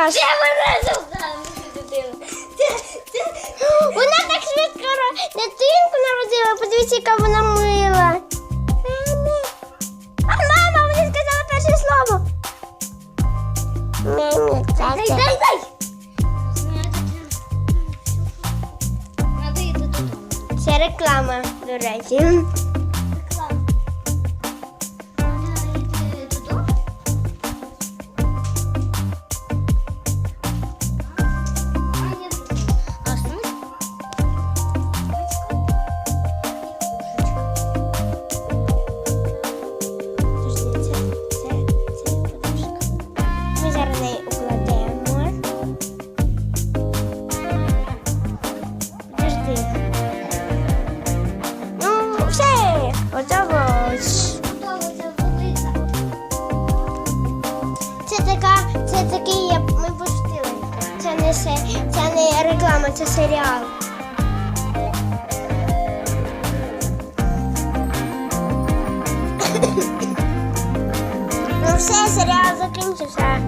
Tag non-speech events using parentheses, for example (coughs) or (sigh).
наш. Це мене дитину. Вона так швидко дитинку народила, подивіться, яка вона мила. А мама мені сказала перше слово. Мені Дай, дай, дай. Це реклама, до речі. Це така, це такий, ми пустили. Це не це не реклама, це серіал. (coughs) Ну все, серіал закінчився.